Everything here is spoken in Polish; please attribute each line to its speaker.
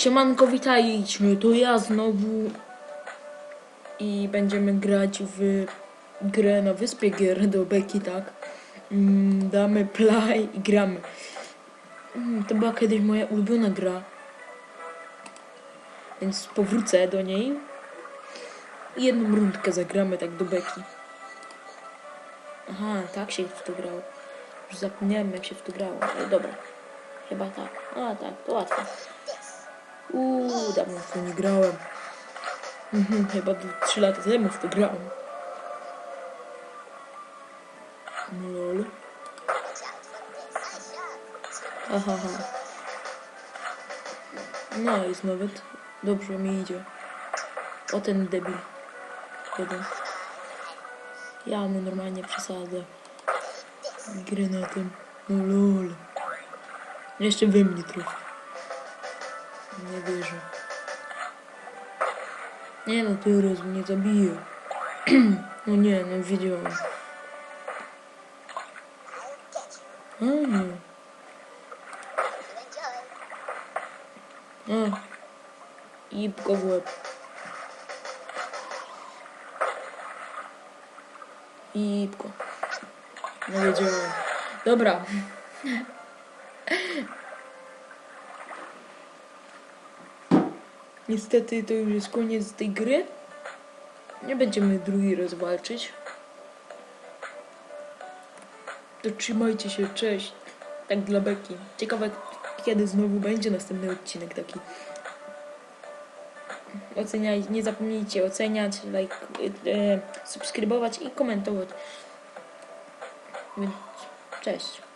Speaker 1: Siemanko, witajcie, to ja znowu i będziemy grać w grę na wyspie gier do beki, tak? Mm, damy play i gramy. Mm, to była kiedyś moja ulubiona gra, więc powrócę do niej i jedną rundkę zagramy tak do beki. Aha, tak się w to grało. Już zapomniałem jak się w to grało, ale dobra. Chyba tak. A tak, to łatwe. Uuu, dawno w to nie grałem. Mhm, chyba 3 lata temu w to grałem. Lol. Aha, aha. No jest nawet. Dobrze mi idzie. O ten debil. Jeden. Ja mu normalnie przesadzę. Gry na tym. No lol. Jeszcze we mnie trochę. Nie wierzę. Nie no, teraz mnie zabije. no nie, no wiedziałem. A nie. A. Jibko w łeb. Jibko. No wiedziałem. Niestety to już jest koniec tej gry. Nie będziemy drugi raz walczyć. To trzymajcie się, cześć. Tak dla beki. Ciekawe kiedy znowu będzie następny odcinek taki. Oceniaj, nie zapomnijcie oceniać, like, e, subskrybować i komentować. Cześć.